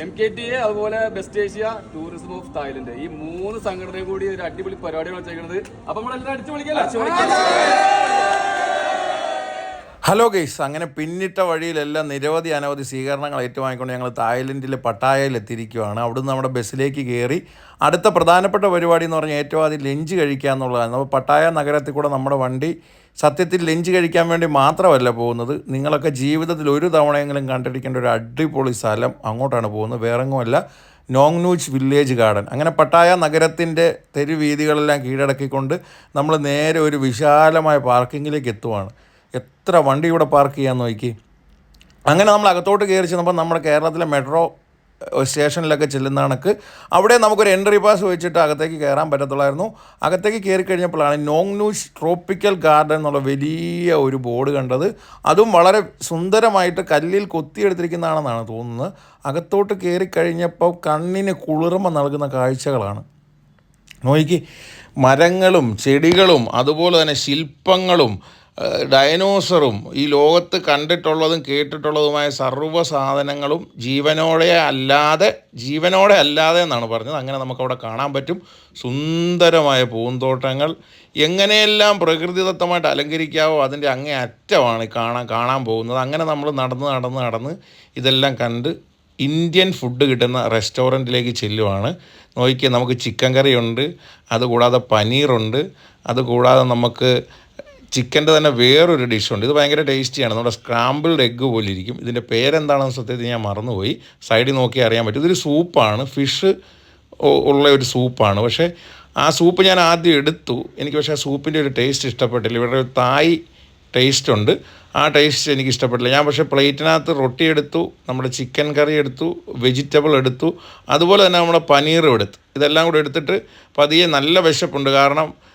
M K T A അതുപോലെ best Asia tourism of Thailand ഈ മൂന്ന് സംഘടനയും കൂടി ഒരു അടിപൊളി പരിപാടിയാണ് വെച്ചേക്കുന്നത് അപ്പൊ നമ്മളെല്ലാം അടിച്ചു വിളിക്കല്ലേ ഹലോ ഗെയ്സ് അങ്ങനെ പിന്നിട്ട വഴിയിലെല്ലാം നിരവധി അനവധി സ്വീകരണങ്ങൾ ഏറ്റുവാങ്ങിക്കൊണ്ട് ഞങ്ങൾ തായ്ലൻഡിലെ പട്ടായയിൽ എത്തിയിരിക്കുകയാണ്. അവിടുന്ന് നമ്മുടെ ബസ്സിലേക്ക് കയറി അടുത്ത പ്രധാനപ്പെട്ട പരിപാടി എന്ന് പറഞ്ഞാൽ ഏറ്റവും ആദ്യം ലഞ്ച് കഴിക്കുക എന്നുള്ളതാണ്. അപ്പോൾ പട്ടായ നഗരത്തിൽ കൂടെ നമ്മുടെ വണ്ടി സത്യത്തിൽ ലഞ്ച് കഴിക്കാൻ വേണ്ടി മാത്രമല്ല പോകുന്നത്. നിങ്ങളൊക്കെ ജീവിതത്തിൽ ഒരു തവണയെങ്കിലും കണ്ടിരിക്കേണ്ട ഒരു അടിപൊളി സ്ഥലം അങ്ങോട്ടാണ് പോകുന്നത്. വേറെങ്ങുമല്ല നോങ്നൂച്ച് വില്ലേജ് ഗാർഡൻ. അങ്ങനെ പട്ടായ നഗരത്തിന്റെ തെരുവീതികളെല്ലാം കീഴടക്കിക്കൊണ്ട് നമ്മൾ നേരെ ഒരു വിശാലമായ പാർക്കിങ്ങിലേക്ക് എത്തുവാണ്. എത്ര വണ്ടി ഇവിടെ പാർക്ക് ചെയ്യാൻ നോക്കി. അങ്ങനെ നമ്മൾ അകത്തോട്ട് കയറി ചെന്നപ്പോൾ നമ്മുടെ കേരളത്തിലെ മെട്രോ സ്റ്റേഷനിലൊക്കെ ചെല്ലുന്ന കണക്ക് അവിടെ നമുക്കൊരു എൻട്രി പാസ് വെച്ചിട്ട് അകത്തേക്ക് കയറാൻ പറ്റത്തുള്ളായിരുന്നു. അകത്തേക്ക് കയറി കഴിഞ്ഞപ്പോഴാണ് നോങ്നൂഷ് ട്രോപ്പിക്കൽ ഗാർഡൻ എന്നുള്ള വലിയ ഒരു ബോർഡ് കണ്ടത്. അതും വളരെ സുന്ദരമായിട്ട് കല്ലിൽ കൊത്തിയെടുത്തിരിക്കുന്നതാണെന്നാണ് തോന്നുന്നത്. അകത്തോട്ട് കയറി കഴിഞ്ഞപ്പോൾ കണ്ണിന് കുളിർമ നൽകുന്ന കാഴ്ചകളാണ്. നോക്കി മരങ്ങളും ചെടികളും അതുപോലെ തന്നെ ശില്പങ്ങളും ഡയനോസറും ഈ ലോകത്ത് കണ്ടിട്ടുള്ളതും കേട്ടിട്ടുള്ളതുമായ സർവ സാധനങ്ങളും ജീവനോടെ അല്ലാതെ ജീവനോടെ അല്ലാതെ എന്നാണ് പറഞ്ഞത്. അങ്ങനെ നമുക്കവിടെ കാണാൻ പറ്റും. സുന്ദരമായ പൂന്തോട്ടങ്ങൾ. എങ്ങനെയെല്ലാം പ്രകൃതിദത്തമായിട്ട് അലങ്കരിക്കാവോ അതിന്റെ അങ്ങേ അറ്റമാണ് കാണാൻ കാണാൻ പോകുന്നത്. അങ്ങനെ നമ്മൾ നടന്ന് നടന്ന് നടന്ന് ഇതെല്ലാം കണ്ട് ഇന്ത്യൻ ഫുഡ് കിട്ടുന്ന റെസ്റ്റോറന്റിലേക്ക് ചെല്ലുവാണ്. നോക്കിയാൽ നമുക്ക് ചിക്കൻ കറിയുണ്ട്. അതുകൂടാതെ പനീറുണ്ട്. അതുകൂടാതെ നമുക്ക് ചിക്കന്റെ തന്നെ വേറൊരു ഡിഷുണ്ട്. ഇത് ഭയങ്കര ടേസ്റ്റിയാണ്. നമ്മുടെ സ്ക്രാമ്പിൾഡ് എഗ്ഗ് പോലെ ഇരിക്കും ഇതിന്റെ പേരെന്താണെന്ന് സത്യത്തിൽ ഞാൻ മറന്നുപോയി. സൈഡിൽ നോക്കി അറിയാൻ പറ്റും. ഇതൊരു സൂപ്പാണ്. ഫിഷ് ഉള്ള ഒരു സൂപ്പാണ്. പക്ഷേ ആ സൂപ്പ് ഞാൻ ആദ്യം എടുത്തു. എനിക്ക് പക്ഷേ ആ സൂപ്പിന്റെ ഒരു ടേസ്റ്റ് ഇഷ്ടപ്പെട്ടില്ല. ഇവിടെ ഒരു തായ് ടേസ്റ്റ് ഉണ്ട് ആ ടേസ്റ്റ് എനിക്ക് ഇഷ്ടപ്പെട്ടില്ല. ഞാൻ പക്ഷേ പ്ലേറ്റിനകത്ത് റൊട്ടി എടുത്തു നമ്മുടെ ചിക്കൻ കറി എടുത്തു വെജിറ്റബിൾ എടുത്തു അതുപോലെ തന്നെ നമ്മുടെ പനീറും എടുത്തു. ഇതെല്ലാം കൂടെ എടുത്തിട്ട് പതിയെ നല്ല വിശപ്പുണ്ട്. കാരണം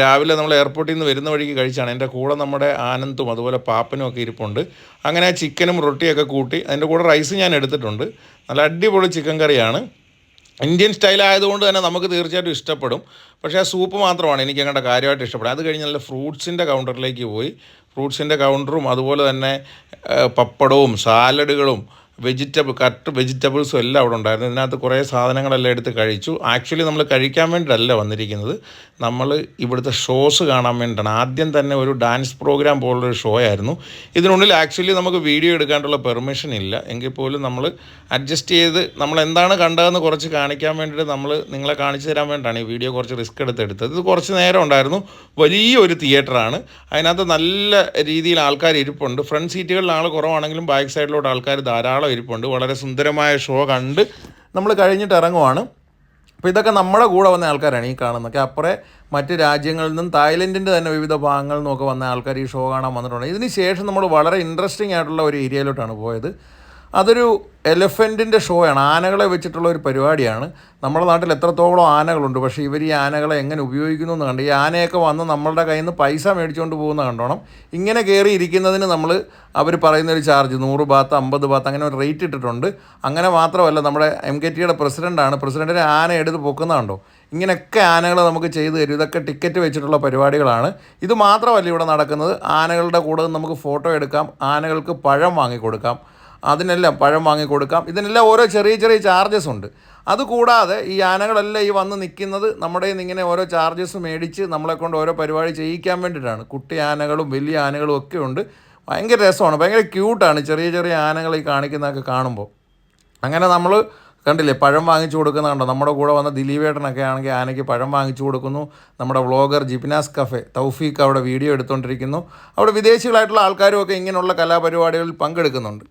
രാവിലെ നമ്മൾ എയർപോർട്ടിൽ നിന്ന് വരുന്ന വഴിക്ക് കഴിച്ചാണ്. എന്റെ കൂടെ നമ്മുടെ ആനന്ദും അതുപോലെ പാപ്പനും ഒക്കെ ഇരിപ്പുണ്ട്. അങ്ങനെ ചിക്കനും റൊട്ടിയൊക്കെ കൂട്ടി അതിന്റെ കൂടെ റൈസ് ഞാൻ എടുത്തിട്ടുണ്ട്. നല്ല അടിപൊളി ചിക്കൻ കറിയാണ്. ഇന്ത്യൻ സ്റ്റൈൽ ആയതുകൊണ്ട് തന്നെ നമുക്ക് തീർച്ചയായിട്ടും ഇഷ്ടപ്പെടും. പക്ഷേ ആ സൂപ്പ് മാത്രമാണ് എനിക്ക് അങ്ങോട്ട് കാര്യമായിട്ട് ഇഷ്ടപ്പെടും അത് കഴിഞ്ഞ് നല്ല ഫ്രൂട്ട്സിന്റെ കൗണ്ടറിലേക്ക് പോയി. ഫ്രൂട്ട്സിന്റെ കൗണ്ടറും അതുപോലെ തന്നെ പപ്പടവും സാലഡുകളും വെജിറ്റബിൾ കട്ട് വെജിറ്റബിൾസും എല്ലാം അവിടെ ഉണ്ടായിരുന്നു. ഇതിനകത്ത് കുറേ സാധനങ്ങളെല്ലാം എടുത്ത് കഴിച്ചു. ആക്ച്വലി നമ്മൾ കഴിക്കാൻ വേണ്ടിയിട്ടല്ല വന്നിരിക്കുന്നത്. നമ്മൾ ഇവിടുത്തെ ഷോസ് കാണാൻ വേണ്ടിയിട്ടാണ്. ആദ്യം തന്നെ ഒരു ഡാൻസ് പ്രോഗ്രാം പോലുള്ളൊരു ഷോ ആയിരുന്നു. ഇതിനുള്ളിൽ ആക്ച്വലി നമുക്ക് വീഡിയോ എടുക്കാനുള്ള പെർമിഷൻ ഇല്ല. എങ്കിൽ പോലും നമ്മൾ അഡ്ജസ്റ്റ് ചെയ്ത് നമ്മൾ എന്താണ് കണ്ടതെന്ന് കുറച്ച് കാണിക്കാൻ വേണ്ടിയിട്ട് നമ്മൾ നിങ്ങളെ കാണിച്ചു തരാൻ വേണ്ടിയിട്ടാണ് ഈ വീഡിയോ കുറച്ച് റിസ്ക് എടുത്ത് എടുത്തത് ഇത് കുറച്ച് നേരം ഉണ്ടായിരുന്നു. വലിയൊരു തിയേറ്ററാണ്. അതിനകത്ത് നല്ല രീതിയിൽ ആൾക്കാർ ഇരിപ്പുണ്ട്. ഫ്രണ്ട് സീറ്റുകളിൽ ആൾ കുറവാണെങ്കിലും ബാക്ക് സൈഡിലോട്ട് ആൾക്കാർ ധാരാളം ഇരിപ്പുണ്ട്. വളരെ സുന്ദരമായ ഷോ കണ്ട് നമ്മൾ കഴിഞ്ഞിട്ട് ഇറങ്ങുവാണ്. അപ്പോൾ ഇതൊക്കെ നമ്മുടെ കൂടെ വന്ന ആൾക്കാരാണ് ഈ കാണുന്നതൊക്കെ. അപ്പുറേ മറ്റ് രാജ്യങ്ങളിൽ നിന്നും തായ്ലൻഡിന്റെ തന്നെ വിവിധ ഭാഗങ്ങളിൽ നിന്നൊക്കെ വന്ന ആൾക്കാർ ഈ ഷോ കാണാൻ വന്നിട്ടുണ്ട്. ഇതിന് ശേഷം നമ്മൾ വളരെ ഇൻട്രസ്റ്റിംഗ് ആയിട്ടുള്ള ഒരു ഏരിയയിലോട്ടാണ് പോയത്. അതൊരു എലഫന്റിന്റെ ഷോയാണ്. ആനകളെ വെച്ചിട്ടുള്ള ഒരു പരിപാടിയാണ്. നമ്മുടെ നാട്ടിൽ എത്രത്തോളം ആനകളുണ്ട്. പക്ഷേ ഇവർ ഈ ആനകളെ എങ്ങനെ ഉപയോഗിക്കുന്നു എന്ന് കണ്ട് ഈ ആനയൊക്കെ വന്ന് നമ്മളുടെ കയ്യിൽ നിന്ന് പൈസ മേടിച്ചുകൊണ്ട് പോകുന്ന കണ്ടോണം. ഇങ്ങനെ കയറി ഇരിക്കുന്നതിന് നമ്മൾ അവർ പറയുന്ന ഒരു ചാർജ് നൂറ് ബാത്ത് അമ്പത് ബാത്ത് അങ്ങനെ ഒരു റേറ്റ് ഇട്ടിട്ടുണ്ട്. അങ്ങനെ മാത്രമല്ല നമ്മുടെ എം കെ ടിയുടെ പ്രസിഡന്റാണ് പ്രസിഡന്റിനെ ആന എടുത്ത് പൊക്കുന്ന കണ്ടോ? ഇങ്ങനെയൊക്കെ ആനകളെ നമുക്ക് ചെയ്തു തരും. ഇതൊക്കെ ടിക്കറ്റ് വെച്ചിട്ടുള്ള പരിപാടികളാണ്. ഇത് മാത്രമല്ല ഇവിടെ നടക്കുന്നത്. ആനകളുടെ കൂടെ നമുക്ക് ഫോട്ടോ എടുക്കാം. ആനകൾക്ക് പഴം വാങ്ങിക്കൊടുക്കാം. അതിനെല്ലാം പഴം വാങ്ങിക്കൊടുക്കാം ഇതിനെല്ലാം ഓരോ ചെറിയ ചെറിയ ചാർജസ് ഉണ്ട്. അതുകൂടാതെ ഈ ആനകളെല്ലാം ഈ വന്ന് നിൽക്കുന്നത് നമ്മുടെ ഇങ്ങനെ ഓരോ ചാർജസ് മേടിച്ച് നമ്മളെ കൊണ്ട് ഓരോ പരിപാടി ചെയ്യിക്കാൻ വേണ്ടിയിട്ടാണ്. കുട്ടി ആനകളും വലിയ ആനകളും ഒക്കെ ഉണ്ട്. ഭയങ്കര രസമാണ്. ഭയങ്കര ക്യൂട്ടാണ് ചെറിയ ചെറിയ ആനകൾ ഈ കാണിക്കുന്നതൊക്കെ കാണുമ്പോൾ. അങ്ങനെ നമ്മൾ കണ്ടില്ലേ പഴം വാങ്ങിച്ചു കൊടുക്കുന്ന കണ്ടോ നമ്മുടെ കൂടെ വന്ന ദിലീപേട്ടനൊക്കെ ആണെങ്കിൽ ആനയ്ക്ക് പഴം വാങ്ങിച്ചു കൊടുക്കുന്നു. നമ്മുടെ വ്ളോഗർ ജിപ്നാസ് കഫെ തൗഫീഖ് അവിടെ വീഡിയോ എടുത്തുകൊണ്ടിരിക്കുന്നു. അവിടെ വിദേശികളായിട്ടുള്ള ആൾക്കാരും ഒക്കെ ഇങ്ങനെയുള്ള കലാപരിപാടികളിൽ പങ്കെടുക്കുന്നുണ്ട്.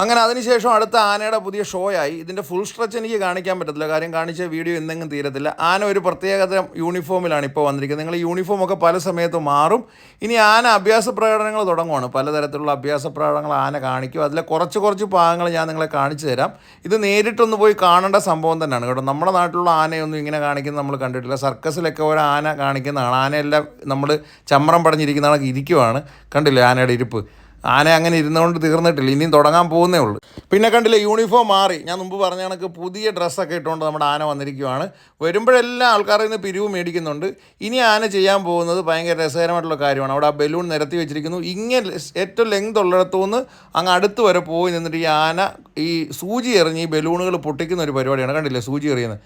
അങ്ങനെ അതിനുശേഷം അടുത്ത ആനയുടെ പുതിയ ഷോ ആയി ഇതിന്റെ ഫുൾ സ്ട്രെച്ച് എനിക്ക് കാണിക്കാൻ പറ്റത്തില്ല. കാര്യം കാണിച്ച വീഡിയോ എന്തെങ്കിലും തീരത്തില്ല. ആന ഒരു പ്രത്യേകത യൂണിഫോമിലാണ് ഇപ്പോൾ വന്നിരിക്കുന്നത്. നിങ്ങൾ യൂണിഫോം ഒക്കെ പല സമയത്ത് മാറും. ഇനി ആന അഭ്യാസ പ്രകടനങ്ങൾ തുടങ്ങുവാണ്. പലതരത്തിലുള്ള അഭ്യാസ പ്രകടനങ്ങൾ ആന കാണിക്കും. അതിലെ കുറച്ച് കുറച്ച് ഭാഗങ്ങൾ ഞാൻ നിങ്ങളെ കാണിച്ചു തരാം. ഇത് നേരിട്ടൊന്ന് പോയി കാണേണ്ട സംഭവം തന്നെയാണ് കേട്ടോ. നമ്മുടെ നാട്ടിലുള്ള ആനയൊന്നും ഇങ്ങനെ കാണിക്കുന്നത് നമ്മൾ കണ്ടിട്ടില്ല. സർക്കസിലൊക്കെ ഒരു ആന കാണിക്കുന്നതാണ്. ആനയെല്ലാം നമ്മൾ ചമ്രം പടഞ്ഞിരിക്കുന്നതാണ് ഇരിക്കുവാണ്. കണ്ടില്ലേ ആനയുടെ ഇരിപ്പ്? ആന അങ്ങനെ ഇരുന്നുകൊണ്ട് തീർന്നിട്ടില്ല. ഇനിയും തുടങ്ങാൻ പോകുന്നേ ഉള്ളൂ. പിന്നെ കണ്ടില്ലേ യൂണിഫോം മാറി. ഞാൻ മുമ്പ് പറഞ്ഞ കണക്ക് പുതിയ ഡ്രസ്സൊക്കെ ഇട്ടുകൊണ്ട് നമ്മുടെ ആന വന്നിരിക്കുവാണ്. വരുമ്പോഴെല്ലാം ആൾക്കാരിൽ നിന്ന് പിരിവ് മേടിക്കുന്നുണ്ട്. ഇനി ആന ചെയ്യാൻ പോകുന്നത് ഭയങ്കര രസകരമായിട്ടുള്ള കാര്യമാണ്. അവിടെ ആ ബലൂൺ നിരത്തി വെച്ചിരിക്കുന്നു. ഇങ്ങനെ ഏറ്റവും ലെങ്ത് ഉള്ളിടത്തു നിന്ന് അങ്ങ് അടുത്ത് വരെ പോയി നിന്നിട്ട് ഈ ആന ഈ സൂചി എറിഞ്ഞ് ഈ ബലൂണുകൾ പൊട്ടിക്കുന്ന ഒരു പരിപാടിയാണ്. കണ്ടില്ലേ സൂചി എറിയുന്നത്.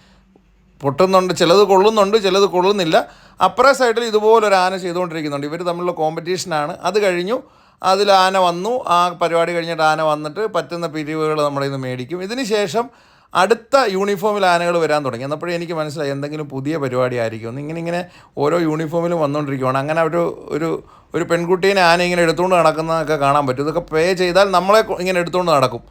പൊട്ടുന്നുണ്ട് ചിലത് കൊള്ളുന്നുണ്ട് ചിലത് കൊള്ളുന്നില്ല. അപ്പുറ സൈഡിൽ ഇതുപോലൊരു ആന ചെയ്തുകൊണ്ടിരിക്കുന്നുണ്ട്. ഇവർ തമ്മിലുള്ള കോമ്പറ്റീഷനാണ് അത് കഴിഞ്ഞു. അതിൽ ആന വന്നു. ആ പരിപാടി കഴിഞ്ഞിട്ട് ആന വന്നിട്ട് പറ്റുന്ന പിരിവുകൾ നമ്മുടെ ഇന്ന് മേടിക്കും. ഇതിന് ശേഷം അടുത്ത യൂണിഫോമിൽ ആനകൾ വരാൻ തുടങ്ങി. എന്നപ്പോഴേ എനിക്ക് മനസ്സിലായി എന്തെങ്കിലും പുതിയ പരിപാടി ആയിരിക്കും ഇങ്ങനെ ഇങ്ങനെ ഓരോ യൂണിഫോമിലും വന്നുകൊണ്ടിരിക്കുകയാണ് അങ്ങനെ ഒരു ഒരു ഒരു പെൺകുട്ടീനെ ആന ഇങ്ങനെ എടുത്തുകൊണ്ട് നടക്കുന്നതൊക്കെ കാണാൻ പറ്റും. ഇതൊക്കെ പേ ചെയ്താൽ നമ്മളെ ഇങ്ങനെ എടുത്തുകൊണ്ട് നടക്കും.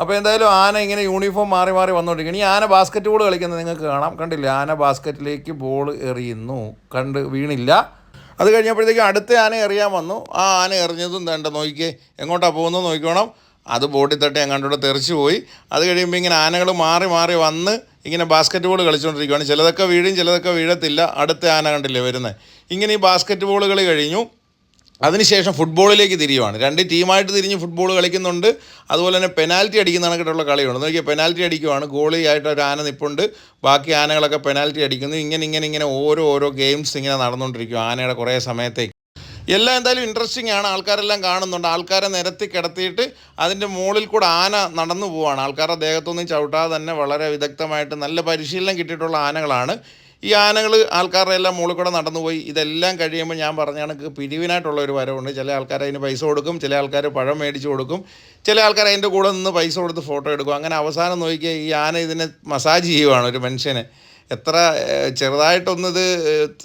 അപ്പോൾ എന്തായാലും ആന ഇങ്ങനെ യൂണിഫോം മാറി മാറി വന്നുകൊണ്ടിരിക്കുകയാണ് ഈ ആന ബാസ്ക്കറ്റ് ബോൾ കളിക്കുന്നത് നിങ്ങൾക്ക് കാണാം. കണ്ടില്ല? ആന ബാസ്ക്കറ്റിലേക്ക് ബോൾ എറിയുന്നു. കണ്ട് വീണില്ല. അത് കഴിഞ്ഞപ്പോഴത്തേക്കും അടുത്ത ആന എറിയാൻ വന്നു. ആ ആന എറിഞ്ഞതും വേണ്ട നോക്കിക്കേ എങ്ങോട്ടാണ് പോകുന്നത് നോക്കിക്കോണം. അത് ബോട്ടിൽ തട്ടി അങ്ങോട്ടൂടെ തെറിച്ച് പോയി. അത് കഴിയുമ്പോൾ ഇങ്ങനെ ആനകൾ മാറി മാറി വന്ന് ഇങ്ങനെ ബാസ്ക്കറ്റ് ബോൾ കളിച്ചുകൊണ്ടിരിക്കുകയാണ് ചിലതൊക്കെ വീഴും ചിലതൊക്കെ വീഴത്തില്ല. അടുത്ത ആന കണ്ടില്ലേ വരുന്നത് ഇങ്ങനെ ഈ ബാസ്ക്കറ്റ് ബോൾ കളി കഴിഞ്ഞു. അതിനുശേഷം ഫുട്ബോളിലേക്ക് തിരിയുവാണ്. രണ്ട് ടീമായിട്ട് തിരിഞ്ഞ് ഫുട്ബോൾ കളിക്കുന്നുണ്ട്. അതുപോലെ തന്നെ പെനാൽറ്റി അടിക്കുന്ന കണക്കിട്ടുള്ള കളിയുണ്ട്. നോക്കിയാൽ പെനാൽറ്റി അടിക്കുവാണ്. ഗോളിയായിട്ട് ഒരു ആന നിപ്പുണ്ട്. ബാക്കി ആനകളൊക്കെ പെനാൽറ്റി അടിക്കുന്നു. ഇങ്ങനെ ഇങ്ങനെ ഇങ്ങനെ ഓരോ ഓരോ ഗെയിംസ് ഇങ്ങനെ നടന്നുകൊണ്ടിരിക്കും ആനയുടെ കുറേ സമയത്തേക്ക്. എല്ലാം എന്തായാലും ഇൻട്രസ്റ്റിംഗ് ആണ്. ആൾക്കാരെല്ലാം കാണുന്നുണ്ട്. ആൾക്കാരെ നിരത്തി കിടത്തിയിട്ട് അതിന്റെ മുകളിൽ കൂടെ ആന നടന്നു പോവാണ്. ആൾക്കാരുടെ ദേഹത്തൊന്നും ചവിട്ടാതെ തന്നെ വളരെ വിദഗ്ധമായിട്ട് നല്ല പരിശീലനം കിട്ടിയിട്ടുള്ള ആനകളാണ്. ഈ ആനകൾ ആൾക്കാരുടെ എല്ലാം മുകളിൽ കൂടെ നടന്നുപോയി ഇതെല്ലാം കഴിയുമ്പോൾ ഞാൻ പറഞ്ഞ കണക്ക് പിരിവിനായിട്ടുള്ള ഒരു വരവുണ്ട്. ചില ആൾക്കാർ അതിന് പൈസ കൊടുക്കും ചില ആൾക്കാർ പഴം മേടിച്ച് കൊടുക്കും ചില ആൾക്കാർ അതിന്റെ കൂടെ നിന്ന് പൈസ കൊടുത്ത് ഫോട്ടോ എടുക്കും. അങ്ങനെ അവസാനം നോക്കിയാൽ ഈ ആന ഇതിനെ മസാജ് ചെയ്യുവാണ് ഒരു മനുഷ്യനെ. എത്ര ചെറുതായിട്ടൊന്നത്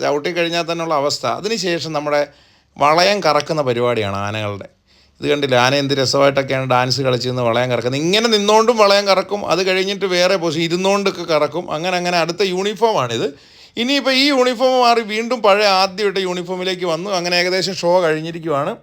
ചവിട്ടിക്കഴിഞ്ഞാൽ തന്നെയുള്ള അവസ്ഥ. അതിനുശേഷം നമ്മുടെ വളയം കറക്കുന്ന പരിപാടിയാണ് ആനകളുടെ. ഇത് കണ്ടില്ല? ആന എന്ത് രസമായിട്ടൊക്കെയാണ് ഡാൻസ് കളിച്ചിരുന്ന് വളയം കറക്കുന്നത്. ഇങ്ങനെ നിന്നുകൊണ്ടും വളയം കറക്കും. അത് കഴിഞ്ഞിട്ട് വേറെ പോസ് ഇരുന്നുകൊണ്ടൊക്കെ കറക്കും. അങ്ങനെ അങ്ങനെ അടുത്ത യൂണിഫോമാണിത് ഇനിയിപ്പോൾ ഈ യൂണിഫോം മാറി വീണ്ടും പഴയ ആദ്യമായിട്ട് യൂണിഫോമിലേക്ക് വന്നു. അങ്ങനെ ഏകദേശം ഷോ കഴിഞ്ഞിരിക്കുവാണ്.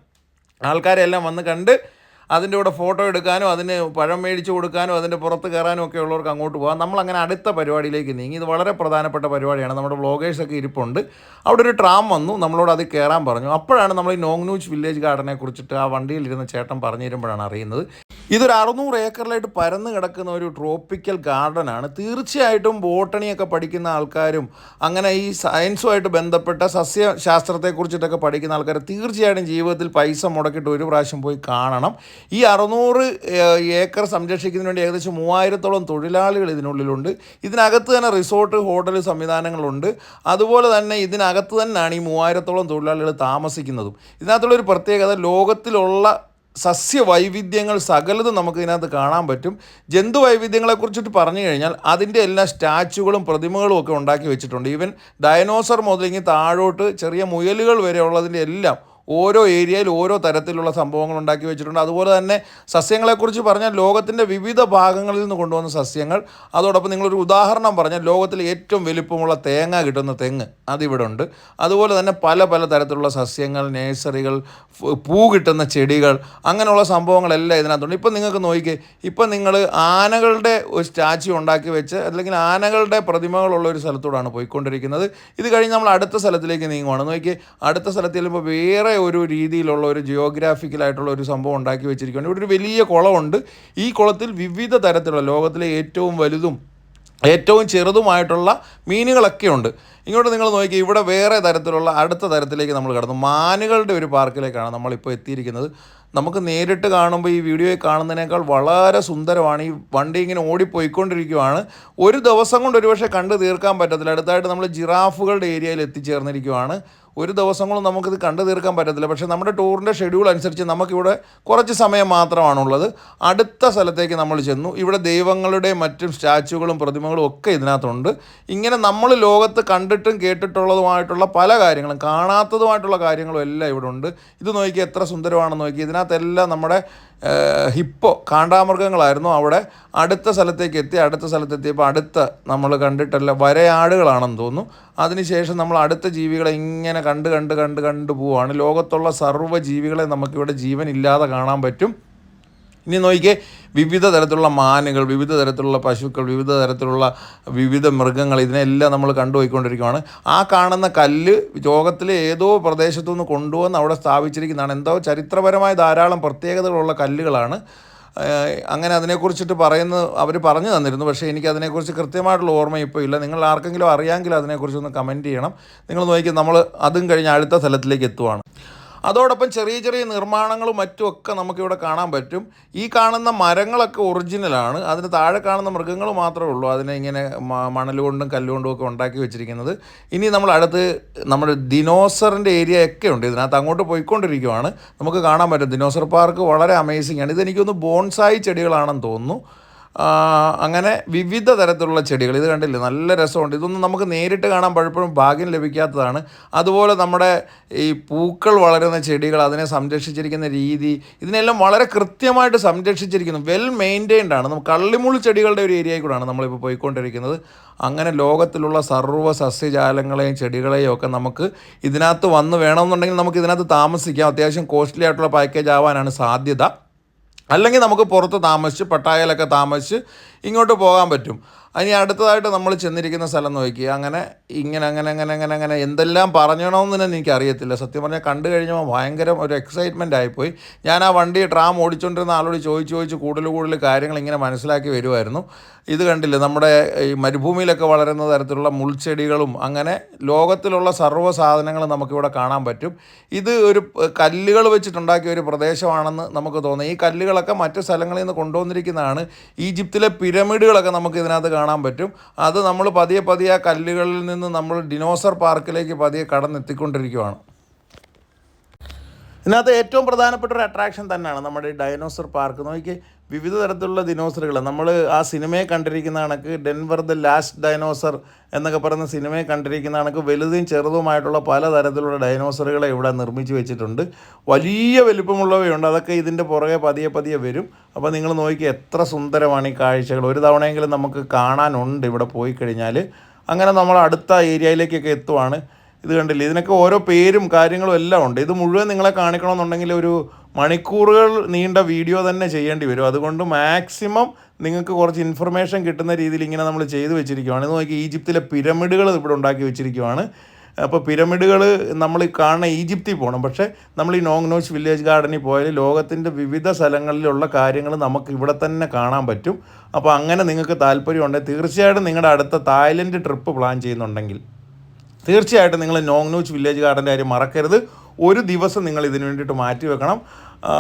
ആൾക്കാരെല്ലാം വന്ന് കണ്ട് അതിന്റെ കൂടെ ഫോട്ടോ എടുക്കാനും അതിന് പഴം മേടിച്ച് കൊടുക്കാനും അതിന്റെ പുറത്ത് കയറാനും ഒക്കെ ഉള്ളവർക്ക് അങ്ങോട്ട് പോകാം. നമ്മളങ്ങനെ അടുത്ത പരിപാടിയിലേക്ക് നീങ്ങി. ഇത് വളരെ പ്രധാനപ്പെട്ട പരിപാടിയാണ്. നമ്മുടെ വ്ളോഗേഴ്സൊക്കെ ഇരിപ്പുണ്ട്. അവിടെ ഒരു ട്രാം വന്നു. നമ്മളോട് അത് കയറാൻ പറഞ്ഞു. അപ്പോഴാണ് നമ്മൾ ഈ നോങ്നൂച്ച് വില്ലേജ് ഗാർഡനെ കുറിച്ചിട്ട് ആ വണ്ടിയിലിരുന്ന ചേട്ടൻ പറഞ്ഞു തരുമ്പോഴാണ് അറിയുന്നത്. ഇതൊരു അറുന്നൂറ് ഏക്കറിലായിട്ട് പരന്ന് കിടക്കുന്ന ഒരു ട്രോപ്പിക്കൽ ഗാർഡനാണ് തീർച്ചയായിട്ടും ബോട്ടണിയൊക്കെ പഠിക്കുന്ന ആൾക്കാരും അങ്ങനെ ഈ സയൻസുമായിട്ട് ബന്ധപ്പെട്ട സസ്യശാസ്ത്രത്തെക്കുറിച്ചിട്ടൊക്കെ പഠിക്കുന്ന ആൾക്കാർ തീർച്ചയായിട്ടും ജീവിതത്തിൽ പൈസ മുടക്കിയിട്ട് ഒരു പ്രാവശ്യം പോയി കാണണം. ഈ അറുന്നൂറ് ഏക്കർ സംരക്ഷിക്കുന്നതിന് വേണ്ടി ഏകദേശം മൂവായിരത്തോളം തൊഴിലാളികൾ ഇതിനുള്ളിലുണ്ട്. ഇതിനകത്ത് തന്നെ റിസോർട്ട് ഹോട്ടൽ സംവിധാനങ്ങളുണ്ട്. അതുപോലെ തന്നെ ഇതിനകത്ത് തന്നെയാണ് ഈ മൂവായിരത്തോളം തൊഴിലാളികൾ താമസിക്കുന്നതും. ഇതിനകത്തുള്ളൊരു പ്രത്യേകത ലോകത്തിലുള്ള സസ്യവൈവിധ്യങ്ങൾ സകലതും നമുക്ക് ഇതിനകത്ത് കാണാൻ പറ്റും. ജന്തു വൈവിധ്യങ്ങളെക്കുറിച്ചിട്ട് പറഞ്ഞു കഴിഞ്ഞാൽ അതിന്റെ എല്ലാ സ്റ്റാച്ചുകളും പ്രതിമകളും ഒക്കെ ഉണ്ടാക്കി വെച്ചിട്ടുണ്ട്. ഈവൻ ഡയനോസർ മുതലെങ്കിൽ താഴോട്ട് ചെറിയ മുയലുകൾ വരെ ഉള്ളതിന്റെ എല്ലാം ഓരോ ഏരിയയിൽ ഓരോ തരത്തിലുള്ള സംഭവങ്ങൾ ഉണ്ടാക്കി വെച്ചിട്ടുണ്ട്. അതുപോലെ തന്നെ സസ്യങ്ങളെക്കുറിച്ച് പറഞ്ഞാൽ ലോകത്തിന്റെ വിവിധ ഭാഗങ്ങളിൽ നിന്ന് കൊണ്ടുവന്ന സസ്യങ്ങൾ. അതോടൊപ്പം നിങ്ങളൊരു ഉദാഹരണം പറഞ്ഞാൽ ലോകത്തിൽ ഏറ്റവും വലിപ്പമുള്ള തേങ്ങ കിട്ടുന്ന തെങ്ങ് അതിവിടെ ഉണ്ട്. അതുപോലെ തന്നെ പല പല തരത്തിലുള്ള സസ്യങ്ങൾ നേഴ്സറികൾ പൂ കിട്ടുന്ന ചെടികൾ അങ്ങനെയുള്ള സംഭവങ്ങളെല്ലാം ഇതിനകത്തുണ്ട്. ഇപ്പം നിങ്ങൾക്ക് നോക്കിക്കേ ഇപ്പം നിങ്ങൾ ആനകളുടെ ഒരു സ്റ്റാച്യു ഉണ്ടാക്കി വെച്ച് അല്ലെങ്കിൽ ആനകളുടെ പ്രതിമകളുള്ള ഒരു സ്ഥലത്തോടാണ് പോയിക്കൊണ്ടിരിക്കുന്നത്. ഇത് കഴിഞ്ഞ് നമ്മൾ അടുത്ത സ്ഥലത്തിലേക്ക് നീങ്ങുവാണ്. നോക്കി അടുത്ത സ്ഥലത്ത് ചെല്ലുമ്പോൾ വേറെ ഒരു രീതിയിലുള്ള ഒരു ജിയോഗ്രാഫിക്കലായിട്ടുള്ള ഒരു സംഭവം ഉണ്ടാക്കി വെച്ചിരിക്കുകയാണ്. ഇവിടെ ഒരു വലിയ കുളമുണ്ട്. ഈ കുളത്തിൽ വിവിധ തരത്തിലുള്ള ലോകത്തിലെ ഏറ്റവും വലുതും ഏറ്റവും ചെറുതുമായിട്ടുള്ള മീനുകളൊക്കെ ഉണ്ട്. ഇങ്ങോട്ട് നിങ്ങൾ നോക്കി ഇവിടെ വേറെ തരത്തിലുള്ള അടുത്ത തരത്തിലേക്ക് നമ്മൾ കടന്നു. മാനുകളുടെ ഒരു പാർക്കിലേക്കാണ് നമ്മളിപ്പോൾ എത്തിയിരിക്കുന്നത്. നമുക്ക് നേരിട്ട് കാണുമ്പോൾ ഈ വീഡിയോയിൽ കാണുന്നതിനേക്കാൾ വളരെ സുന്ദരമാണ്. ഈ വണ്ടി ഇങ്ങനെ ഓടിപ്പോയിക്കൊണ്ടിരിക്കുകയാണ് ഒരു ദിവസം കൊണ്ട് ഒരുപക്ഷെ കണ്ടു തീർക്കാൻ പറ്റത്തില്ല. അടുത്തായിട്ട് നമ്മൾ ജിറാഫുകളുടെ ഏരിയയിൽ എത്തിച്ചേർന്നിരിക്കുകയാണ് ഒരു ദിവസങ്ങളും നമുക്കിത് കണ്ടു തീർക്കാൻ പറ്റത്തില്ല. പക്ഷേ നമ്മുടെ ടൂറിന്റെ ഷെഡ്യൂൾ അനുസരിച്ച് നമുക്കിവിടെ കുറച്ച് സമയം മാത്രമാണുള്ളത്. അടുത്ത സ്ഥലത്തേക്ക് നമ്മൾ ചെന്നു. ഇവിടെ ദൈവങ്ങളുടെ മറ്റും സ്റ്റാച്ചുകളും പ്രതിമകളും ഒക്കെ ഇതിനകത്തുണ്ട്. ഇങ്ങനെ നമ്മൾ ലോകത്ത് കണ്ടിട്ടും കേട്ടിട്ടുള്ളതുമായിട്ടുള്ള പല കാര്യങ്ങളും കാണാത്തതുമായിട്ടുള്ള കാര്യങ്ങളും എല്ലാം ഇവിടെ ഉണ്ട്. ഇത് നോക്കി എത്ര സുന്ദരമാണെന്ന് നോക്കി ഇതിനകത്തെല്ലാം നമ്മുടെ ഹിപ്പോ കാണ്ടാമൃഗങ്ങളായിരുന്നു അവിടെ അടുത്ത സ്ഥലത്തേക്ക് എത്തി അടുത്ത സ്ഥലത്തെത്തിയപ്പോൾ അടുത്ത നമ്മൾ കണ്ടിട്ടല്ല വരയാടുകളാണെന്ന് തോന്നുന്നു. അതിനുശേഷം നമ്മൾ അടുത്ത ജീവികളെ ഇങ്ങനെ കണ്ട് കണ്ട് കണ്ട് കണ്ട് പോവുകയാണ്. ലോകത്തുള്ള സർവ ജീവികളെ നമുക്കിവിടെ ജീവൻ ഇല്ലാതെ കാണാൻ പറ്റും. ഇനി നോക്കിയേ വിവിധ തരത്തിലുള്ള മാനുകൾ വിവിധ തരത്തിലുള്ള പശുക്കൾ വിവിധ തരത്തിലുള്ള വിവിധ മൃഗങ്ങൾ ഇതിനെല്ലാം നമ്മൾ കണ്ടുപോയിക്കൊണ്ടിരിക്കുകയാണ് ആ കാണുന്ന കല്ല് ലോകത്തിലെ ഏതോ പ്രദേശത്തു നിന്ന് കൊണ്ടുവന്ന് അവിടെ സ്ഥാപിച്ചിരിക്കുന്നതാണ്. എന്തോ ചരിത്രപരമായ ധാരാളം പ്രത്യേകതകളുള്ള കല്ലുകളാണ്. അങ്ങനെ അതിനെക്കുറിച്ചിട്ട് പറയുന്ന അവർ പറഞ്ഞു തന്നിരുന്നു. പക്ഷേ എനിക്ക് അതിനെക്കുറിച്ച് കൃത്യമായിട്ടുള്ള ഓർമ്മ ഇപ്പോൾ ഇല്ല. നിങ്ങൾ ആർക്കെങ്കിലും അറിയാമെങ്കിൽ അതിനെക്കുറിച്ചൊന്ന് കമന്റ് ചെയ്യണം. നിങ്ങൾ നോക്കി നമ്മൾ അതും കഴിഞ്ഞ് അടുത്ത സ്ഥലത്തിലേക്ക് എത്തുവാണ്. അതോടൊപ്പം ചെറിയ ചെറിയ നിർമ്മാണങ്ങളും മറ്റുമൊക്കെ നമുക്കിവിടെ കാണാൻ പറ്റും. ഈ കാണുന്ന മരങ്ങളൊക്കെ ഒറിജിനലാണ് അതിന് താഴെ കാണുന്ന മൃഗങ്ങൾ മാത്രമേ ഉള്ളൂ. അതിനെ ഇങ്ങനെ മണൽ കൊണ്ടും കല്ലുകൊണ്ടും ഒക്കെ ഉണ്ടാക്കി വെച്ചിരിക്കുന്നത്. ഇനി നമ്മൾ അടുത്ത് നമ്മുടെ ദിനോസറിന്റെ ഏരിയ ഒക്കെ ഉണ്ട്. ഇതിനകത്ത് അങ്ങോട്ട് പോയിക്കൊണ്ടിരിക്കുവാണ്. നമുക്ക് കാണാൻ പറ്റും. ദിനോസർ പാർക്ക് വളരെ അമേസിംഗ് ആണ്. ഇതെനിക്കൊന്ന് ബോൺസായി ചെടികളാണെന്ന് തോന്നുന്നു. അങ്ങനെ വിവിധ തരത്തിലുള്ള ചെടികൾ. ഇത് കണ്ടില്ലേ? നല്ല രസമുണ്ട്. ഇതൊന്നും നമുക്ക് നേരിട്ട് കാണാൻ പലപ്പോഴും ഭാഗ്യം ലഭിക്കാത്തതാണ്. അതുപോലെ നമ്മുടെ ഈ പൂക്കൾ വളരുന്ന ചെടികൾ അതിനെ സംരക്ഷിച്ചിരിക്കുന്ന രീതി ഇതിനെല്ലാം വളരെ കൃത്യമായിട്ട് സംരക്ഷിച്ചിരിക്കുന്നു. വെൽ മെയിന്റെയിൻഡ് ആണ്. നമുക്ക് കള്ളിമുള്ളി ചെടികളുടെ ഒരു ഏരിയയിൽ കൂടെയാണ് നമ്മളിപ്പോൾ പോയിക്കൊണ്ടിരിക്കുന്നത്. അങ്ങനെ ലോകത്തിലുള്ള സർവ സസ്യജാലങ്ങളെയും ചെടികളെയും ഒക്കെ നമുക്ക് ഇതിനകത്ത് വന്ന് വേണമെന്നുണ്ടെങ്കിൽ നമുക്ക് ഇതിനകത്ത് താമസിക്കാം. അത്യാവശ്യം കോസ്റ്റ്ലി ആയിട്ടുള്ള പാക്കേജ് ആവാനാണ് സാധ്യത. അല്ലെങ്കിൽ നമുക്ക് പുറത്ത് താമസിച്ച് പട്ടായയിലൊക്കെ താമസിച്ച് ഇങ്ങോട്ട് പോകാൻ പറ്റും. ഇനി അടുത്തതായിട്ട് നമ്മൾ ചെന്നിരിക്കുന്ന സ്ഥലം നോക്കി. അങ്ങനെ ഇങ്ങനെ അങ്ങനെ അങ്ങനെ അങ്ങനെ അങ്ങനെ എന്തെല്ലാം പറഞ്ഞണമെന്ന് തന്നെ എനിക്കറിയത്തില്ല. സത്യം പറഞ്ഞാൽ കണ്ടു കഴിഞ്ഞപ്പോൾ ഭയങ്കര ഒരു എക്സൈറ്റ്മെന്റ് ആയിപ്പോയി. ഞാൻ ആ വണ്ടി ട്രാം ഓടിച്ചുകൊണ്ടിരുന്ന ആളോട് ചോദിച്ച് ചോദിച്ച് കൂടുതൽ കൂടുതൽ കാര്യങ്ങൾ ഇങ്ങനെ മനസ്സിലാക്കി വരുമായിരുന്നു ഇത് കണ്ടില്ലേ നമ്മുടെ ഈ മരുഭൂമിയിലൊക്കെ വളരുന്ന തരത്തിലുള്ള മുൾച്ചെടികളും അങ്ങനെ ലോകത്തിലുള്ള സർവ സാധനങ്ങളും നമുക്കിവിടെ കാണാൻ പറ്റും. ഇത് ഒരു കല്ലുകൾ വെച്ചിട്ടുണ്ടാക്കിയ ഒരു പ്രദേശമാണെന്ന് നമുക്ക് തോന്നുന്നു. ഈ കല്ലുകളൊക്കെ മറ്റു സ്ഥലങ്ങളിൽ നിന്ന് കൊണ്ടുവന്നിരിക്കുന്നതാണ് ഈജിപ്തിലെ പിരമിഡുകളൊക്കെ നമുക്ക് ഇതിനകത്ത് കാണാൻ പറ്റും. അത് നമ്മൾ പതിയെ പതിയെ ആ കല്ലുകളിൽ നിന്ന് നമ്മൾ ഡിനോസർ പാർക്കിലേക്ക് പതിയെ കടന്നെത്തിക്കൊണ്ടിരിക്കുകയാണ് ഇതിനകത്ത് ഏറ്റവും പ്രധാനപ്പെട്ട ഒരു അട്രാക്ഷൻ തന്നെയാണ് നമ്മുടെ ഡൈനോസർ പാർക്ക് നോക്കി വിവിധ തരത്തിലുള്ള ദിനോസറുകൾ നമ്മൾ ആ സിനിമയെ കണ്ടിരിക്കുന്ന കണക്ക് ഡെൻവർ ദ ലാസ്റ്റ് ഡൈനോസർ എന്നൊക്കെ പറയുന്ന സിനിമയെ കണ്ടിരിക്കുന്ന കണക്ക് വലുതും ചെറുതുമായിട്ടുള്ള പല തരത്തിലുള്ള ഡൈനോസറുകളെ ഇവിടെ നിർമ്മിച്ച് വെച്ചിട്ടുണ്ട്. വലിയ വലിപ്പമുള്ളവയുണ്ട്. അതൊക്കെ ഇതിന്റെ പുറകെ പതിയെ പതിയെ വരും. അപ്പോൾ നിങ്ങൾ നോക്കി എത്ര സുന്ദരമാണ് ഈ കാഴ്ചകൾ. ഒരു തവണയെങ്കിലും നമുക്ക് കാണാനുണ്ട് ഇവിടെ പോയി കഴിഞ്ഞാൽ അങ്ങനെ നമ്മൾ അടുത്ത ഏരിയയിലേക്കൊക്കെ എത്തുവാണ്. ഇത് കണ്ടില്ലേ? ഇതിനൊക്കെ ഓരോ പേരും കാര്യങ്ങളും എല്ലാം ഉണ്ട്. ഇത് മുഴുവൻ നിങ്ങളെ കാണിക്കണമെന്നുണ്ടെങ്കിൽ ഒരു മണിക്കൂറുകൾ നീണ്ട വീഡിയോ തന്നെ ചെയ്യേണ്ടി വരും. അതുകൊണ്ട് മാക്സിമം നിങ്ങൾക്ക് കുറച്ച് ഇൻഫർമേഷൻ കിട്ടുന്ന രീതിയിൽ ഇങ്ങനെ നമ്മൾ ചെയ്തു വെച്ചിരിക്കുകയാണ് ഇത് നോക്കി ഈജിപ്തിലെ പിരമിഡുകൾ ഇവിടെ ഉണ്ടാക്കി വെച്ചിരിക്കുവാണ്. അപ്പോൾ പിരമിഡുകൾ നമ്മൾ കാണുന്ന ഈജിപ്തിൽ പോകണം. പക്ഷേ നമ്മൾ ഈ നോങ് നോച്ച് വില്ലേജ് ഗാർഡനിൽ പോയാൽ ലോകത്തിന്റെ വിവിധ സ്ഥലങ്ങളിലുള്ള കാര്യങ്ങൾ നമുക്ക് ഇവിടെ തന്നെ കാണാൻ പറ്റും. അപ്പോൾ അങ്ങനെ നിങ്ങൾക്ക് താല്പര്യമുണ്ടെങ്കിൽ തീർച്ചയായിട്ടും നിങ്ങളുടെ അടുത്ത തായ്ലൻഡ് ട്രിപ്പ് പ്ലാൻ ചെയ്യുന്നുണ്ടെങ്കിൽ തീർച്ചയായിട്ടും നിങ്ങൾ നോങ് നൂച്ച് വില്ലേജ് ഗാർഡന്റെ കാര്യം മറക്കരുത്. ഒരു ദിവസം നിങ്ങൾ ഇതിനു വേണ്ടിയിട്ട് മാറ്റി വെക്കണം.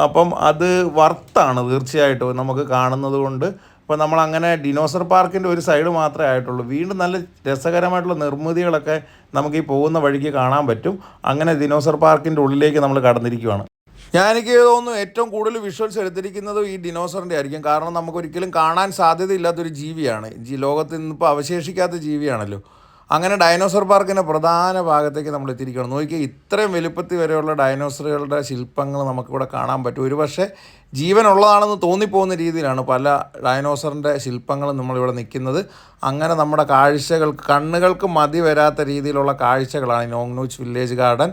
അപ്പം അത് വർത്താണ് തീർച്ചയായിട്ടും നമുക്ക് കാണുന്നത് കൊണ്ട്. അപ്പോൾ നമ്മൾ അങ്ങനെ ഡിനോസർ പാർക്കിന്റെ ഒരു സൈഡ് മാത്രമേ ആയിട്ടുള്ളൂ. വീണ്ടും നല്ല രസകരമായിട്ടുള്ള നിർമ്മിതികളൊക്കെ നമുക്ക് ഈ പോകുന്ന വഴിക്ക് കാണാൻ പറ്റും. അങ്ങനെ ഡിനോസർ പാർക്കിന്റെ ഉള്ളിലേക്ക് നമ്മൾ കടന്നിരിക്കുകയാണ് ഞാൻ എനിക്ക് തോന്നുന്നു ഏറ്റവും കൂടുതൽ വിഷ്വൽസ് എടുത്തിരിക്കുന്നത് ഈ ഡിനോസറിന്റെ ആയിരിക്കും. കാരണം നമുക്കൊരിക്കലും കാണാൻ സാധ്യതയില്ലാത്തൊരു ജീവിയാണ്. ലോകത്ത് ഇന്നിപ്പോൾ അവശേഷിക്കാത്ത ജീവിയാണല്ലോ. അങ്ങനെ ഡൈനോസർ പാർക്കിന്റെ പ്രധാന ഭാഗത്തേക്ക് നമ്മൾ എത്തിയിരിക്കണം നോക്കിയാൽ ഇത്രയും വലുപ്പത്തിൽ വരെയുള്ള ഡൈനോസറുകളുടെ ശില്പങ്ങൾ നമുക്കിവിടെ കാണാൻ പറ്റും. ഒരു പക്ഷേ ജീവനുള്ളതാണെന്ന് തോന്നിപ്പോകുന്ന രീതിയിലാണ് പല ഡൈനോസറിന്റെ ശില്പങ്ങളും നമ്മളിവിടെ നിൽക്കുന്നത്. അങ്ങനെ നമ്മുടെ കാഴ്ചകൾ കണ്ണുകൾക്ക് മതി വരാത്ത രീതിയിലുള്ള കാഴ്ചകളാണ് ഈ Nong Nooch village garden.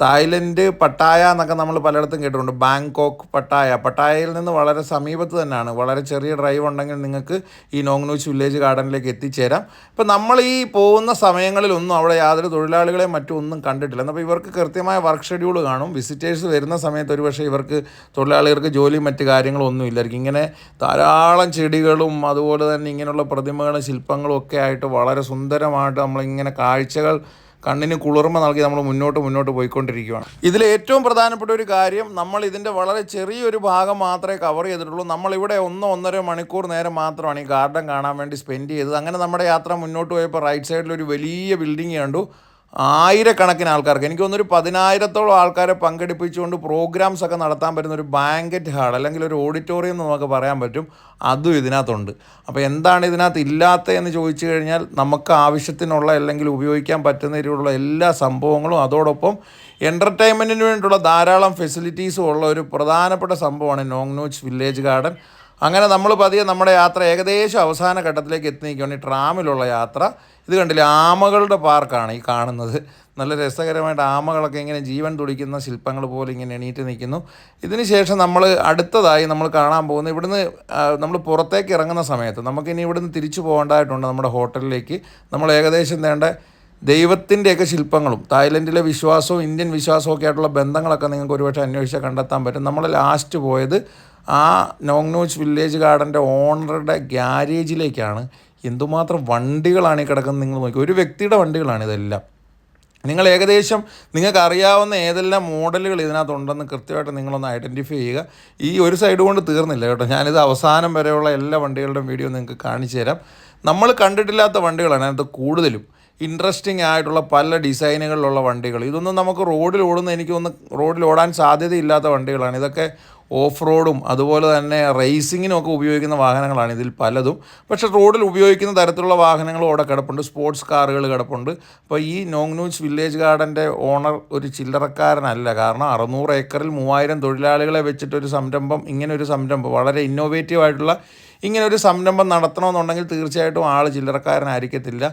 Thailand Pattaya എന്നൊക്കെ നമ്മൾ പലയിടത്തും കേട്ടിട്ടുണ്ട്. Bangkok Pattaya. പട്ടായയിൽ നിന്ന് വളരെ സമീപത്ത് തന്നെയാണ്. വളരെ ചെറിയ ഡ്രൈവ് ഉണ്ടെങ്കിൽ നിങ്ങൾക്ക് ഈ നോങ്നൂച്ച് വില്ലേജ് ഗാർഡനിലേക്ക് എത്തിച്ചേരാം. ഇപ്പം നമ്മൾ ഈ പോകുന്ന സമയങ്ങളിലൊന്നും അവിടെ യാതൊരു തൊഴിലാളികളെയും മറ്റും ഒന്നും കണ്ടിട്ടില്ല. അപ്പോൾ ഇവർക്ക് കൃത്യമായ വർക്ക് ഷെഡ്യൂൾ കാണും. വിസിറ്റേഴ്സ് വരുന്ന സമയത്ത് ഒരുപക്ഷെ ഇവർക്ക് തൊഴിലാളികൾക്ക് ജോലിയും മറ്റു കാര്യങ്ങളും ഒന്നും ഇല്ലായിരിക്കും. ഇങ്ങനെ ധാരാളം ചെടികളും അതുപോലെ തന്നെ ഇങ്ങനെയുള്ള പ്രതിമകളും ശില്പങ്ങളും ഒക്കെ ആയിട്ട് വളരെ സുന്ദരമായിട്ട് നമ്മളിങ്ങനെ കാഴ്ചകൾ കണ്ണിന് കുളിർമ നൽകി നമ്മൾ മുന്നോട്ട് മുന്നോട്ട് പോയിക്കൊണ്ടിരിക്കുകയാണ് ഇതിൽ ഏറ്റവും പ്രധാനപ്പെട്ട ഒരു കാര്യം നമ്മൾ ഇതിന്റെ വളരെ ചെറിയൊരു ഭാഗം മാത്രമേ കവർ ചെയ്തിട്ടുള്ളൂ. നമ്മളിവിടെ ഒന്നോ ഒന്നര മണിക്കൂർ നേരം മാത്രമാണ് ഈ ഗാർഡൻ കാണാൻ വേണ്ടി സ്പെൻഡ് ചെയ്തത്. അങ്ങനെ നമ്മുടെ യാത്ര മുന്നോട്ട് പോയപ്പോൾ റൈറ്റ് സൈഡിൽ ഒരു വലിയ ബിൽഡിംഗ് കണ്ടു. ആയിരക്കണക്കിന് ആൾക്കാർക്ക്. എനിക്ക് തോന്നുന്നു ഒരു പതിനായിരത്തോളം ആൾക്കാരെ പങ്കെടുപ്പിച്ചുകൊണ്ട് പ്രോഗ്രാംസ് ഒക്കെ നടത്താൻ പറ്റുന്ന ഒരു ബാങ്കറ്റ് ഹാൾ അല്ലെങ്കിൽ ഒരു ഓഡിറ്റോറിയം എന്ന് നമുക്ക് പറയാൻ പറ്റും. അതും ഇതിനകത്തുണ്ട്. അപ്പോൾ എന്താണ് ഇതിനകത്ത് ഇല്ലാത്ത എന്ന് ചോദിച്ചു കഴിഞ്ഞാൽ നമുക്ക് ആവശ്യത്തിനുള്ള അല്ലെങ്കിൽ ഉപയോഗിക്കാൻ പറ്റുന്ന രീതിയിലുള്ള എല്ലാ സംഭവങ്ങളും അതോടൊപ്പം എന്റർടൈൻമെന്റിന് വേണ്ടിയിട്ടുള്ള ധാരാളം ഫെസിലിറ്റീസും ഉള്ള ഒരു പ്രധാനപ്പെട്ട സംഭവമാണ് നോങ് നോച്ച് വില്ലേജ് ഗാർഡൻ അങ്ങനെ നമ്മൾ പതിയെ നമ്മുടെ യാത്ര ഏകദേശം അവസാന ഘട്ടത്തിലേക്ക് എത്തി നിൽക്കുകയാണ് ട്രാമിലുള്ള യാത്ര ഇത് കണ്ടില്ലേ ആമകളുടെ പാർക്കാണ് ഈ കാണുന്നത്. നല്ല രസകരമായിട്ട് ആമകളൊക്കെ ഇങ്ങനെ ജീവൻ തുടിക്കുന്ന ശില്പങ്ങൾ പോലെ ഇങ്ങനെ എണീറ്റ് നിൽക്കുന്നു. ഇതിന് ശേഷം നമ്മൾ അടുത്തതായി നമ്മൾ കാണാൻ പോകുന്നത് ഇവിടുന്ന് നമ്മൾ പുറത്തേക്ക് ഇറങ്ങുന്ന സമയത്ത് നമുക്കിനി ഇവിടുന്ന് തിരിച്ചു പോകേണ്ടതായിട്ടുണ്ട് നമ്മുടെ ഹോട്ടലിലേക്ക്. നമ്മൾ ഏകദേശം വേണ്ട ദൈവത്തിന്റെയൊക്കെ ശില്പങ്ങളും തായ്ലൻഡിലെ വിശ്വാസവും ഇന്ത്യൻ വിശ്വാസവും ഒക്കെ ആയിട്ടുള്ള ബന്ധങ്ങളൊക്കെ നിങ്ങൾക്ക് ഒരുപക്ഷെ അന്വേഷിച്ചാൽ കണ്ടെത്താൻ പറ്റും. നമ്മൾ ലാസ്റ്റ് പോയത് ആ നോങ്നൂച്ച് വില്ലേജ് ഗാർഡന്റെ ഓണറുടെ ഗ്യാരേജിലേക്കാണ് എന്തുമാത്രം വണ്ടികളാണ് ഈ കിടക്കുന്നത് നിങ്ങൾ നോക്കി. ഒരു വ്യക്തിയുടെ വണ്ടികളാണ് ഇതെല്ലാം. നിങ്ങൾ ഏകദേശം നിങ്ങൾക്ക് അറിയാവുന്ന ഏതെല്ലാം മോഡലുകൾ ഇതിനകത്തുണ്ടെന്ന് കൃത്യമായിട്ട് നിങ്ങളൊന്ന് ഐഡന്റിഫൈ ചെയ്യുക. ഈ ഒരു സൈഡ് കൊണ്ട് തീർന്നില്ല കേട്ടോ. ഞാനിത് അവസാനം വരെയുള്ള എല്ലാ വണ്ടികളുടെയും വീഡിയോ നിങ്ങൾക്ക് കാണിച്ചു തരാം. നമ്മൾ കണ്ടിട്ടില്ലാത്ത വണ്ടികളാണ് അതിനകത്ത് കൂടുതലും. ഇൻട്രസ്റ്റിംഗ് ആയിട്ടുള്ള പല ഡിസൈനുകളിലുള്ള വണ്ടികൾ. ഇതൊന്നും നമുക്ക് റോഡിൽ ഓടുന്ന എനിക്കൊന്ന് റോഡിൽ ഓടാൻ സാധ്യതയില്ലാത്ത വണ്ടികളാണ്. ഇതൊക്കെ ഓഫ് റോഡും അതുപോലെ തന്നെ റേസിങ്ങിനും ഒക്കെ ഉപയോഗിക്കുന്ന വാഹനങ്ങളാണ് ഇതിൽ പലതും. പക്ഷേ റോഡിൽ ഉപയോഗിക്കുന്ന തരത്തിലുള്ള വാഹനങ്ങളും അവിടെ കിടപ്പുണ്ട്. സ്പോർട്സ് കാറുകൾ കിടപ്പുണ്ട്. അപ്പോൾ ഈ നോങ്നൂച്ച് വില്ലേജ് ഗാർഡന്റെ ഓണർ ഒരു ചില്ലറക്കാരനല്ല. കാരണം അറുന്നൂറ് ഏക്കറിൽ മൂവായിരം തൊഴിലാളികളെ വെച്ചിട്ടൊരു സംരംഭം ഇങ്ങനെ ഒരു സംരംഭം വളരെ ഇന്നോവേറ്റീവ് ആയിട്ടുള്ള ഇങ്ങനെ ഒരു സംരംഭം നടത്തണമെന്നുണ്ടെങ്കിൽ തീർച്ചയായിട്ടും ആൾ ചില്ലറക്കാരനായിരിക്കത്തില്ല.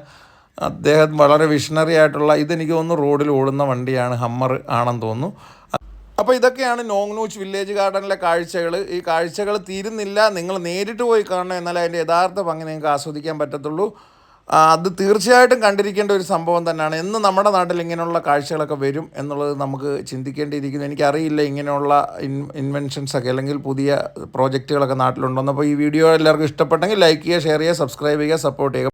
അദ്ദേഹം വളരെ വിഷണറി ആയിട്ടുള്ള ഇതെനിക്ക് തോന്നുന്നു റോഡിൽ ഓടുന്ന വണ്ടിയാണ് ഹമ്മർ ആണെന്ന് തോന്നുന്നു. അപ്പോൾ ഇതൊക്കെയാണ് നോങ്നൂച്ച് വില്ലേജ് ഗാർഡനിലെ കാഴ്ചകൾ ഈ കാഴ്ചകൾ തീരുന്നില്ല. നിങ്ങൾ നേരിട്ട് പോയി കാണണം. എന്നാലേ അതിന്റെ യഥാർത്ഥ ഭംഗി നിങ്ങൾക്ക് ആസ്വദിക്കാൻ പറ്റത്തുള്ളൂ. അത് തീർച്ചയായിട്ടും കണ്ടിരിക്കേണ്ട ഒരു സംഭവം തന്നെയാണ്. എന്ന് നമ്മുടെ നാട്ടിൽ ഇങ്ങനെയുള്ള കാഴ്ചകളൊക്കെ വരും എന്നുള്ളത് നമുക്ക് ചിന്തിക്കേണ്ടിയിരിക്കുന്നു. എനിക്കറിയില്ല ഇങ്ങനെയുള്ള ഇൻ ഇൻവെൻഷൻസ് ഒക്കെ അല്ലെങ്കിൽ പുതിയ പ്രോജക്റ്റുകളൊക്കെ നാട്ടിലുണ്ടോ അപ്പോൾ ഈ വീഡിയോ എല്ലാവർക്കും ഇഷ്ടപ്പെട്ടെങ്കിൽ ലൈക്ക് ചെയ്യുക ഷെയർ ചെയ്യുക സബ്സ്ക്രൈബ് ചെയ്യുക സപ്പോർട്ട് ചെയ്യുക.